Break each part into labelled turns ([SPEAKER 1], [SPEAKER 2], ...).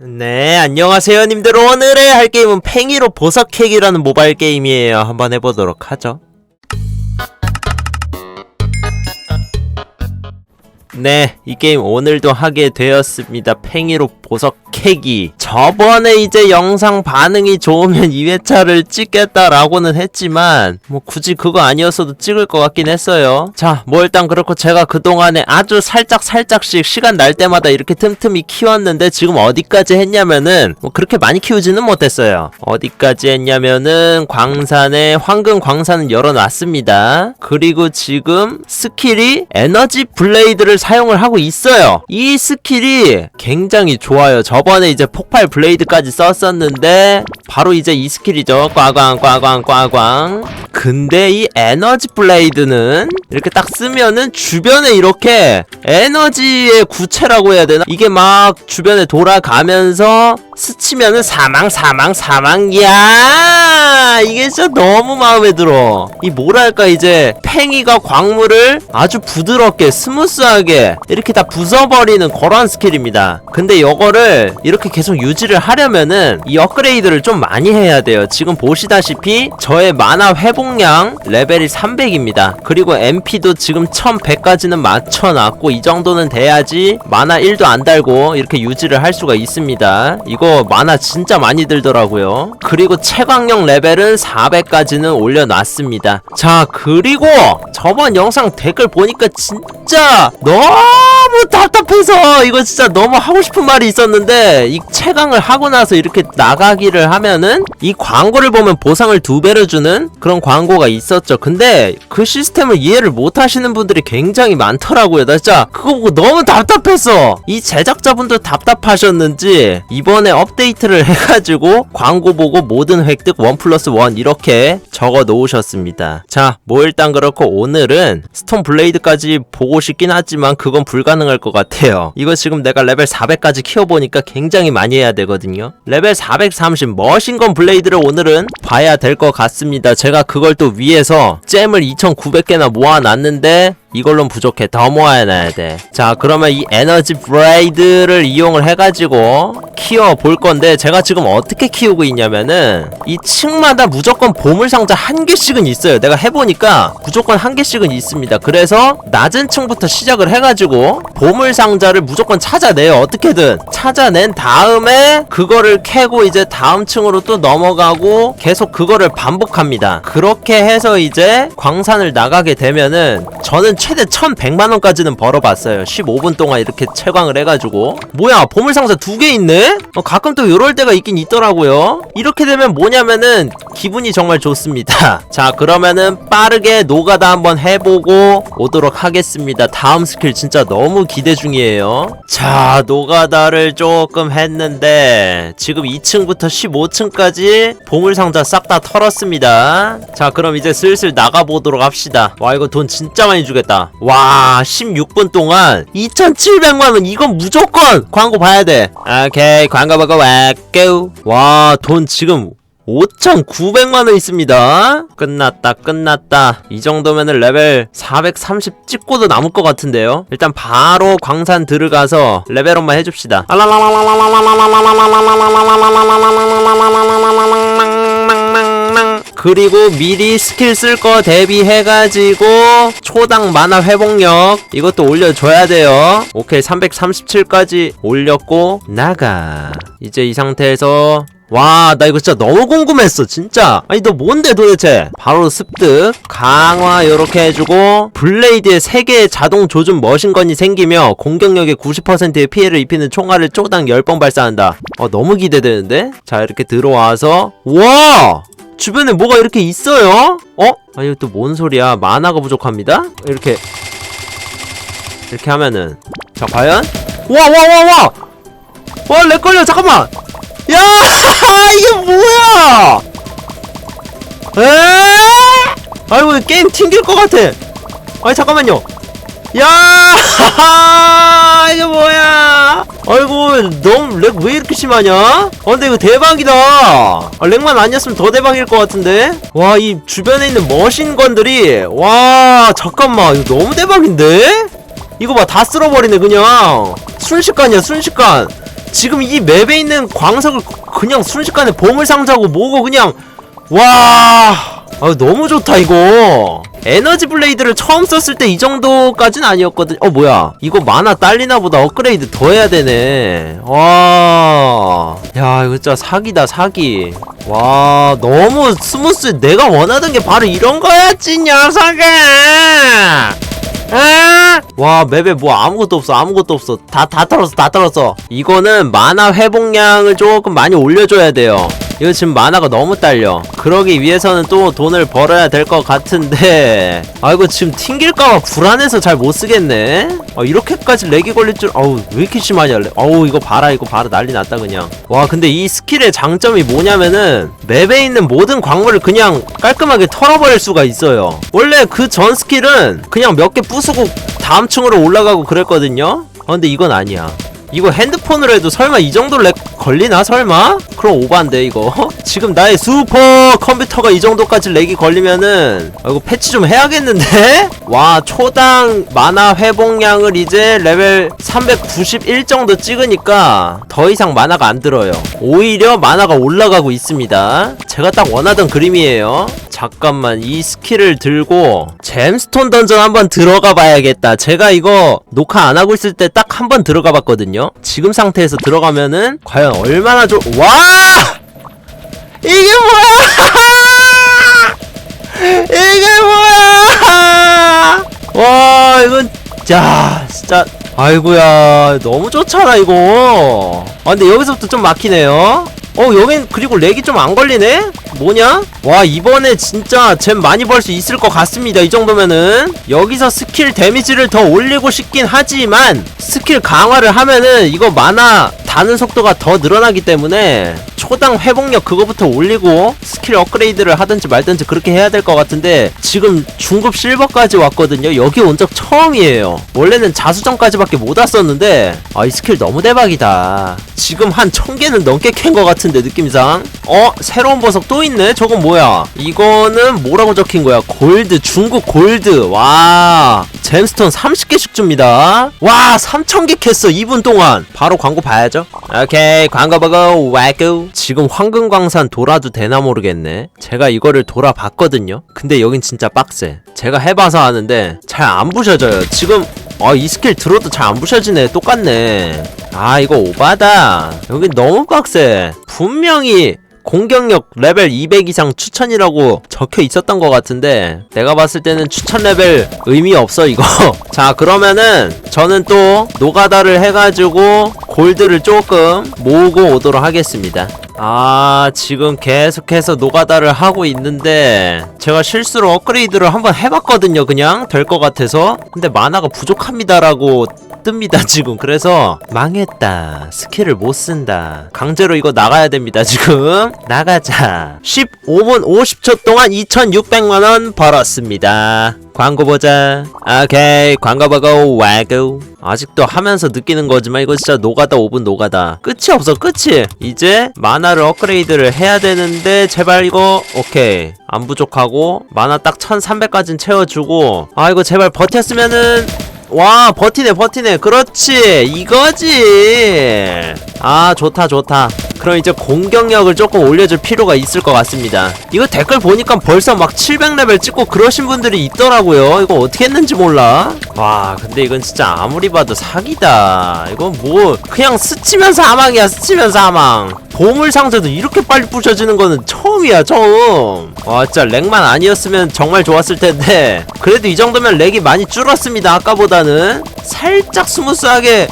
[SPEAKER 1] 네, 안녕하세요, 님들. 오늘의 할 게임은 팽이로 보석 캐기라는 모바일 게임이에요. 한번 해보도록 하죠. 네, 이 게임 오늘도 하게 되었습니다. 팽이로 보석 캐기. 저번에 이제 영상 반응이 좋으면 2회차를 찍겠다라고는 했지만, 뭐 굳이 그거 아니었어도 찍을 것 같긴 했어요. 자, 뭐 일단 그렇고 제가 그동안에 아주 살짝 살짝씩 시간 날 때마다 이렇게 틈틈이 키웠는데 지금 어디까지 했냐면은, 뭐 그렇게 많이 키우지는 못했어요. 어디까지 했냐면은, 광산에 황금 광산을 열어놨습니다. 그리고 지금 스킬이 에너지 블레이드를 사용을 하고 있어요. 이 스킬이 굉장히 좋아요. 저번 에 이제 폭발 블레이드까지 썼었는데 바로 이제 이 스킬이죠. 꽝꽝 꽝꽝 꽝꽝. 근데 이 에너지 블레이드는 이렇게 딱 쓰면은 주변에 이렇게 에너지의 구체라고 해야 되나? 이게 막 주변에 돌아가면서 스치면은 사망 사망 사망 야 이게 진짜 너무 마음에 들어 이 뭐랄까 이제 팽이가 광물을 아주 부드럽게 스무스하게 이렇게 다 부숴버리는 그런 스킬입니다 근데 이거를 이렇게 계속 유지를 하려면은 이 업그레이드를 좀 많이 해야 돼요. 지금 보시다시피 저의 만화 회복량 레벨이 300입니다. 그리고 MP도 지금 1100까지는 맞춰놨고 이 정도는 돼야지 만화 1도 안 달고 이렇게 유지를 할 수가 있습니다. 이거 만화 진짜 많이 들더라고요. 그리고 채광력 레벨은 400까지는 올려놨습니다. 자 그리고 저번 영상 댓글 보니까 진짜 너무 답답해서 이거 진짜 너무 하고 싶은 말이 있었는데 이 채광을 하고 나서 이렇게 나가기를 하면은 이 광고를 보면 보상을 두 배로 주는 그런 광고가 있었죠. 근데 그 시스템을 이해를 못 하시는 분들이 굉장히 많더라고요. 나 진짜 그거 보고 너무 답답했어. 이 제작자분도 답답하셨는지 이번에 업데이트를 해가지고 광고 보고 모든 획득 원 플러스 원 이렇게 적어 놓으셨습니다. 자 뭐 일단 그렇고 오늘은 스톤 블레이드까지 보고 싶긴 하지만 그건 불가능할 것 같아요. 이거 지금 내가 레벨 400까지 키워보니까 굉장히 많이 해야 되거든요. 레벨 430 머신건 블레이드를 오늘은 봐야 될 것 같습니다. 제가 그걸 또 위에서 잼을 2900개나 모아놨는데 이걸로는 부족해. 더 모아놔야 돼. 자, 그러면 이 에너지 브레이드를 이용을 해가지고 키워 볼 건데, 제가 지금 어떻게 키우고 있냐면은, 이 층마다 무조건 보물상자 한 개씩은 있어요. 내가 해보니까 무조건 한 개씩은 있습니다. 그래서 낮은 층부터 시작을 해가지고, 보물상자를 무조건 찾아내요. 어떻게든. 찾아낸 다음에, 그거를 캐고 이제 다음 층으로 또 넘어가고, 계속 그거를 반복합니다. 그렇게 해서 이제 광산을 나가게 되면은, 저는 최대 1100만원까지는 벌어봤어요. 15분 동안 이렇게 채광을 해가지고. 뭐야 보물상자 두 개 있네? 어, 가끔 또 요럴 때가 있긴 있더라고요. 이렇게 되면 뭐냐면은 기분이 정말 좋습니다. 자 그러면은 빠르게 노가다 한번 해보고 오도록 하겠습니다. 다음 스킬 진짜 너무 기대 중이에요. 자 노가다를 조금 했는데 지금 2층부터 15층까지 보물상자 싹 다 털었습니다. 자 그럼 이제 슬슬 나가보도록 합시다. 와 이거 돈 진짜 많이 주겠다 와 16분 동안 2700만원 이건 무조건 광고 봐야 돼 오케이 광고 보고 왔고 와돈 지금 5,900만원 있습니다. 끝났다, 끝났다. 이 정도면은 레벨 430 찍고도 남을 것 같은데요. 일단 바로 광산 들어가서 레벨업만 해줍시다. 그리고 미리 스킬 쓸 거 대비해가지고 초당 만화 회복력 이것도 올려줘야 돼요. 오케이 337까지 올렸고 나가. 이제 이 상태에서 와, 나 이거 진짜 너무 궁금했어, 진짜. 아니, 너 뭔데 도대체? 바로 습득, 강화 요렇게 해주고, 블레이드에 3개의 자동 조준 머신건이 생기며, 공격력의 90%의 피해를 입히는 총알을 쪼당 10번 발사한다. 어, 너무 기대되는데? 자, 이렇게 들어와서, 와! 주변에 뭐가 이렇게 있어요? 어? 아, 이거 또 뭔 소리야? 만화가 부족합니다? 이렇게, 이렇게 하면은. 자, 과연? 와, 와, 와, 와! 와, 렉 걸려, 잠깐만! 야 이게 뭐야 에 아이고 게임 튕길 것 같아 아니 잠깐만요 야 아이고 너무 렉 왜 이렇게 심하냐? 아 근데 이거 대박이다. 아, 렉만 아니었으면 더 대박일 것 같은데? 와 이 주변에 있는 머신건들이 와 잠깐만 이거 너무 대박인데? 이거 봐 다 쓸어버리네 그냥. 순식간이야 순식간. 지금 이 맵에 있는 광석을 그냥 순식간에 보물상자고 뭐고 그냥 와. 아, 너무 좋다 이거. 에너지 블레이드를 처음 썼을 때 이 정도까진 아니었거든. 어 뭐야. 이거 만화 딸리나 보다 업그레이드 더 해야 되네. 와야 이거 진짜 사기다 사기. 와 너무 스무스. 내가 원하던 게 바로 이런 거였지 녀석아. 아! 와 맵에 뭐 아무것도 없어 아무것도 없어. 다 다 털었어 다 털었어. 이거는 만화 회복량을 조금 많이 올려줘야 돼요 이거 지금 만화가 너무 딸려. 그러기 위해서는 또 돈을 벌어야 될 것 같은데. 아 이거 지금 튕길까봐 불안해서 잘 못 쓰겠네. 아 이렇게까지 렉이 걸릴 줄 아우 왜 이렇게 심하냐 렉. 아우 이거 봐라 이거 봐라. 난리 났다 그냥. 와 근데 이 스킬의 장점이 뭐냐면은 맵에 있는 모든 광물을 그냥 깔끔하게 털어버릴 수가 있어요. 원래 그 전 스킬은 그냥 몇 개 부수고 다음 층으로 올라가고 그랬거든요? 아 근데 이건 아니야 이거 핸드폰으로 해도 설마 이 정도 렉 걸리나 설마? 그럼 오반데 이거 지금 나의 슈퍼 컴퓨터가 이 정도까지 렉이 걸리면은 아, 이거 패치 좀 해야겠는데? 와 초당 만화 회복량을 이제 레벨 391 정도 찍으니까 더 이상 만화가 안 들어요 오히려 만화가 올라가고 있습니다 제가 딱 원하던 그림이에요 잠깐만 이 스킬을 들고 잼스톤 던전 한번 들어가 봐야겠다 제가 이거 녹화 안 하고 있을 때 딱 한 번 들어가 봤거든요 지금 상태에서 들어가면은 과연 얼마나 좋.. 와! 이게 뭐야! 이게 뭐야! 와 이건 자 진짜 아이고야 너무 좋잖아 이거 아 근데 여기서부터 좀 막히네요 어 여긴 그리고 렉이 좀 안 걸리네? 뭐냐? 와 이번에 진짜 잼 많이 벌 수 있을 것 같습니다 이 정도면은 여기서 스킬 데미지를 더 올리고 싶긴 하지만 스킬 강화를 하면은 이거 만화 다는 속도가 더 늘어나기 때문에 초당 회복력 그거부터 올리고 스킬 업그레이드를 하든지 말든지 그렇게 해야 될 것 같은데 지금 중급 실버까지 왔거든요. 여기 온 적 처음이에요. 원래는 자수정까지밖에 못 왔었는데 아 이 스킬 너무 대박이다. 지금 한 천개는 넘게 캔 것 같은데 느낌상. 어? 새로운 보석 또 있네? 저건 뭐야? 이거는 뭐라고 적힌 거야? 골드 중국 골드. 와 잼스톤 30개씩 줍니다. 와 3000개 캤어 2분 동안. 바로 광고 봐야죠 오케이 광고 보고 와구. 지금 황금광산 돌아도 되나 모르겠네. 제가 이거를 돌아봤거든요. 근데 여긴 진짜 빡세. 제가 해봐서 아는데 잘 안 부셔져요. 지금 아 이 스킬 들어도 잘 안 부셔지네. 똑같네. 아 이거 오바다. 여기 너무 빡세. 분명히 공격력 레벨 200 이상 추천이라고 적혀 있었던 것 같은데 내가 봤을 때는 추천 레벨 의미 없어 이거. 자 그러면은 저는 또 노가다를 해가지고 골드를 조금 모으고 오도록 하겠습니다. 아 지금 계속해서 노가다를 하고 있는데 제가 실수로 업그레이드를 한번 해봤거든요 그냥. 될 것 같아서. 근데 만화가 부족합니다 라고 뜹니다 지금. 그래서 망했다. 스킬을 못 쓴다. 강제로 이거 나가야 됩니다 지금 나가자. 15분 50초 동안 2600만원 벌었습니다. 광고 보자. 오케이 광고 보고 와고 아직도 하면서 느끼는 거지만 이거 진짜 노가다 5분 노가다. 끝이 없어 끝이. 이제 만화를 업그레이드를 해야 되는데 제발 이거 오케이. 안 부족하고 만화 딱 1300까진 채워주고. 아 이거 제발 버텼으면은. 와 버티네 버티네. 그렇지. 이거지. 아 좋다 좋다 그럼 이제 공격력을 조금 올려줄 필요가 있을 것 같습니다. 이거 댓글 보니까 벌써 막 700레벨 찍고 그러신 분들이 있더라고요. 이거 어떻게 했는지 몰라? 와 근데 이건 진짜 아무리 봐도 사기다. 이건 뭐 그냥 스치면 사망이야 스치면 사망. 보물 상자도 이렇게 빨리 부셔지는 거는 처음이야 처음. 와 진짜 렉만 아니었으면 정말 좋았을 텐데. 그래도 이 정도면 렉이 많이 줄었습니다 아까보다는. 살짝 스무스하게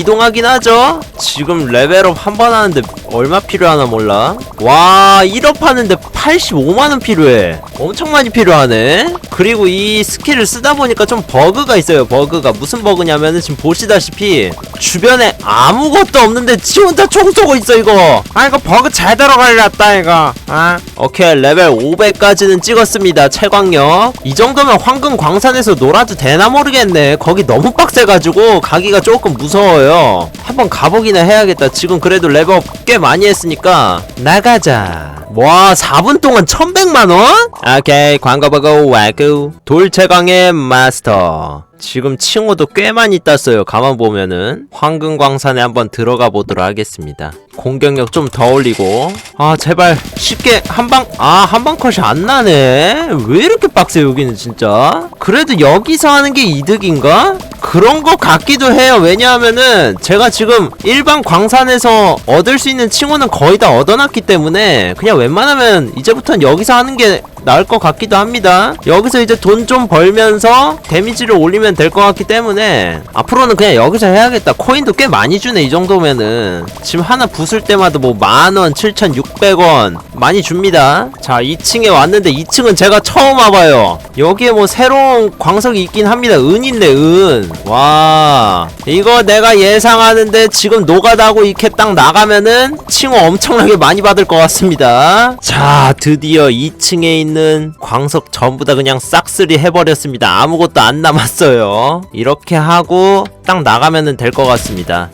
[SPEAKER 1] 이동하긴 하죠? 지금 레벨업 한 번 하는데 얼마 필요하나 몰라. 와 1업 하는데 85만원 필요해. 엄청 많이 필요하네. 그리고 이 스킬을 쓰다 보니까 좀 버그가 있어요 버그가. 무슨 버그냐면은 지금 보시다시피 주변에 아무것도 없는데 지 혼자 총 쏘고 있어 이거. 아 이거 버그 잘 들어갈렸다 이거. 아 오케이 레벨 500까지는 찍었습니다 채광력 이 정도면 황금 광산에서 놀아도 되나 모르겠네. 거기 너무 빡세가지고 가기가 조금 무서워요. 한번 가보기나 해야겠다. 지금 그래도 레벨업 꽤 많이 했으니까. 나가자. 와 4분 동안 1100만원? 오케이 광고 보고 와구. 돌체광의 마스터 지금 칭호도 꽤 많이 땄어요. 가만 보면은 황금광산에 한번 들어가 보도록 하겠습니다. 공격력 좀 더 올리고 아 제발 쉽게 한방 아 한방 컷이 안 나네. 왜 이렇게 빡세 여기는 진짜? 그래도 여기서 하는 게 이득인가? 그런 것 같기도 해요. 왜냐하면은 제가 지금 일반 광산에서 얻을 수 있는 칭호는 거의 다 얻어놨기 때문에 그냥 웬만하면 이제부터는 여기서 하는 게 나을 것 같기도 합니다. 여기서 이제 돈 좀 벌면서 데미지를 올리면 될 것 같기 때문에 앞으로는 그냥 여기서 해야겠다. 코인도 꽤 많이 주네 이 정도면은 지금 하나 부술 때마다 뭐 만원, 7,600원 많이 줍니다. 자 2층에 왔는데 2층은 제가 처음 와봐요. 여기에 뭐 새로운 광석이 있긴 합니다. 은. 와 이거 내가 예상하는데 지금 노가다고 이렇게 딱 나가면은 칭호 엄청나게 많이 받을 것 같습니다. 자 드디어 2층에 있는 광석 전부 다 그냥 싹쓸이 해버렸습니다. 아무것도 안 남았어요. 이렇게 하고 딱 나가면은 될것 같습니다.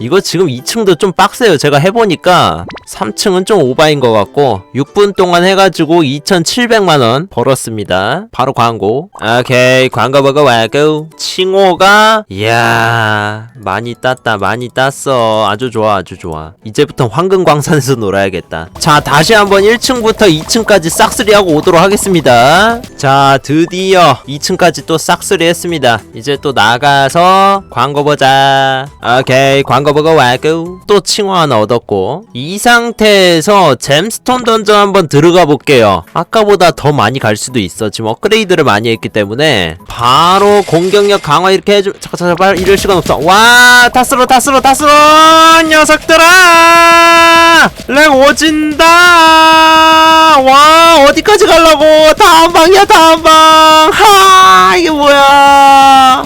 [SPEAKER 1] 이거 지금 2층도 좀 빡세요. 제가 해보니까 3층은 좀 오바인 것 같고 6분 동안 해가지고 2,700만원 벌었습니다. 바로 광고. 오케이 광고 보고 와고. 칭호가 이야 많이 땄다 많이 땄어. 아주 좋아 아주 좋아. 이제부터 황금광산에서 놀아야겠다. 자 다시 한번 1층부터 2층까지 싹쓸이하고 오도록 하겠습니다. 자 드디어 2층까지 또 싹쓸이 했습니다. 이제 또 나가서 광고 보자. 오케이 광고 보고 와고. 또 칭호 하나 얻었고 이 상태에서 잼스톤 던전 한번 들어가 볼게요. 아까보다 더 많이 갈 수도 있어. 지금 업그레이드를 많이 했기 때문에 바로 공격력 강화 이렇게 해주. 잠깐 잠깐 빨리 이럴 시간 없어. 와 타스로 타스로 타스로 녀석들아 렉 오진다. 와 어디까지 가려고? 다음 방이야 다음 방. 하 이게 뭐야?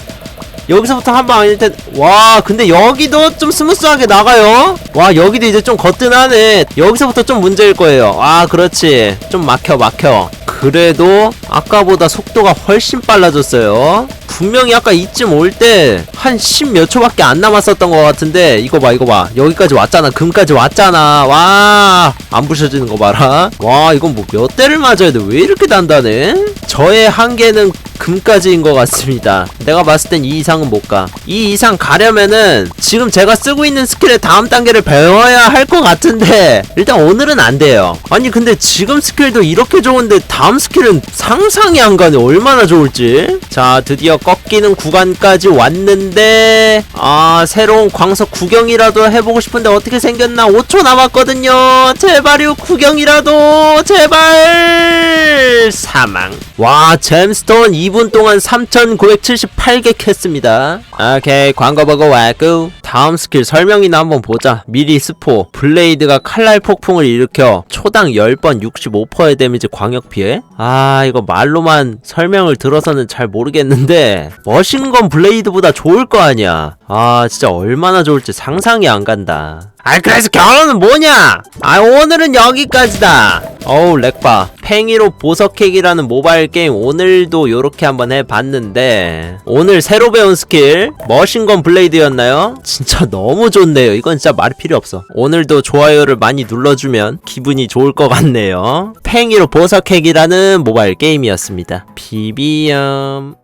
[SPEAKER 1] 여기서부터 한방 아닐 텐. 와, 근데 여기도 좀 스무스하게 나가요. 와, 여기도 이제 좀 거뜬하네. 여기서부터 좀 문제일 거예요. 아, 그렇지. 좀 막혀, 막혀. 그래도 아까보다 속도가 훨씬 빨라졌어요. 분명히 아까 이쯤 올 때 한 10 몇 초밖에 안 남았었던 것 같은데 이거 봐 이거 봐 여기까지 왔잖아 금까지 왔잖아 와 안 부셔지는 거 봐라 와 이건 뭐 몇 대를 맞아야 돼 왜 이렇게 단단해 저의 한계는 금까지인 것 같습니다. 내가 봤을 땐 이 이상은 못가 이 이상 가려면은 지금 제가 쓰고 있는 스킬의 다음 단계를 배워야 할 것 같은데 일단 오늘은 안 돼요. 아니 근데 지금 스킬도 이렇게 좋은데 다음 스킬은 상상이 안 가네. 얼마나 좋을지. 자 드디어 꺾이는 구간까지 왔는데 아 새로운 광석 구경이라도 해보고 싶은데 어떻게 생겼나? 5초 남았거든요. 제발요 구경이라도. 제발. 사망. 와 잼스톤 2분 동안 3978개 캤습니다. 오케이 광고 보고 왔고 다음 스킬 설명이나 한번 보자. 미리 스포 블레이드가 칼날 폭풍을 일으켜 초당 10번 65%의 데미지 광역 피해? 아 이거 말로만 설명을 들어서는 잘 모르겠는데. 머신건 블레이드보다 좋을 거 아니야. 아 진짜 얼마나 좋을지 상상이 안 간다. 아 그래서 결론은 뭐냐? 아 오늘은 여기까지다. 어우 렉바. 팽이로 보석핵이라는 모바일 게임 오늘도 요렇게 한번 해봤는데. 오늘 새로 배운 스킬 머신건 블레이드였나요? 진짜 너무 좋네요. 이건 진짜 말이 필요 없어. 오늘도 좋아요를 많이 눌러주면 기분이 좋을 것 같네요. 팽이로 보석핵이라는 모바일 게임이었습니다. 비비엄